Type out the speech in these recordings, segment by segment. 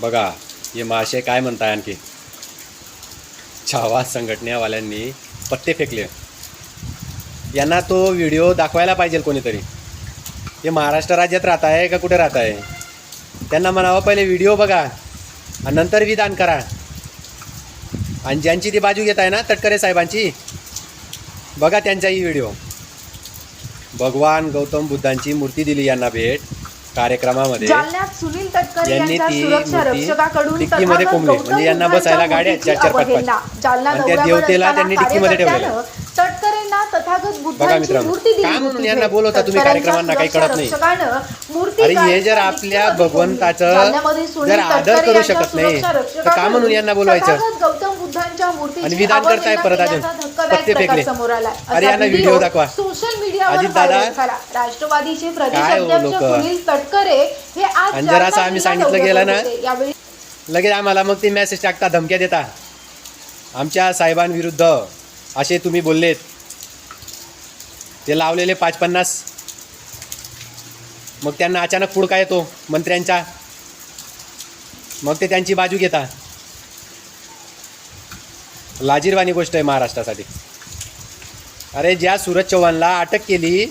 बघा हे मासे काय म्हणताय आणखी? छावा संघटनेवाल्यांनी पत्ते फेकले. यांना तो व्हिडिओ दाखवायला पाहिजे कोणीतरी. हे महाराष्ट्र राज्यात राहत आहे का कुठे राहत आहे त्यांना म्हणावं पहिले व्हिडिओ बघा आणि नंतर विधान करा. आणि ज्यांची ती बाजू घेत आहे ना तटकरे साहेबांची बघा त्यांचाही व्हिडिओ. भगवान गौतम बुद्धांची मूर्ती दिली यांना भेट. कार्यक्रमामध्ये जालन्यात सुनील तटकरे यांनी यांच्या ती सुरक्षा मूर्ती रक्षकाकडून डिक्कीमध्ये तथागत कोंबली. गौतम म्हणजे यांना बुद्धांच्या बसायला गाड्या मूर्तीची चार चार पाच पाच. अवहेलना. जालना आणि त्या दौऱ्यावर देवतेला असताना त्यांनी डिक्कीमध्ये ठेवलेलं. कार्यकर्त्यानं तटकरेंना तथागत बघा बुद्धांची मित्रांनो, मूर्ती दिली का म्हणून होती यांना भेट. बोलवता तुम्ही कार्यक्रमांना काही कळत नाही? रक्षकानं मूर्ती अरे हे जर आपल्या भगवंताचं कोंबली. जालन्यामध्ये सुनील जर आदर तटकरे करू यांच्या शकत नाही, सुरक्षा तर का म्हणून यांना बोलवायचं? तथागत गौतम बुद्धांच्या मूर्तीची आणि विधान करताय अवहेलना परत अजून. केल्याचा पत्ते फेकले. अरे यांना व्हिडिओ दाखवा. सोशल मीडियावर दादा, राष्ट्रवादीचे प्रदेश काय हो? सुनील तटकरे हे आज जर असं आम्ही सांगितलं गेलं ना, लगेच आम्हाला मग ते मेसेज टाकता धमक्या देता. आमच्या साहेबांविरुद्ध असे तुम्ही बोललेत. ते लावलेले पाच पन्नास मग त्यांना अचानक पुडका येतो? मंत्र्यांच्या मग ते त्यांची बाजू घेता. लाजीरवाणी गोष्ट आहे महाराष्ट्रासाठी. अरे ज्या सूरज चव्हाणला अटक केली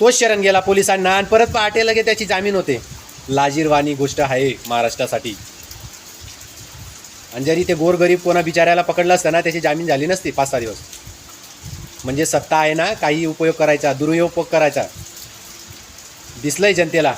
तोच शरण गेला पोलिसांना आणि परत पहाटे लगे त्याची जामीन होते. लाजीरवाणी गोष्ट आहे महाराष्ट्रासाठी. आणि जरी ते गोरगरीब कोणा बिचाऱ्याला पकडलं असतं ना त्याची जामीन झाली नसती पाच सहा दिवस. म्हणजे सत्ता आहे ना काही उपयोग करायचा दुरुपयोग करायचा. दिसलंय जनतेला.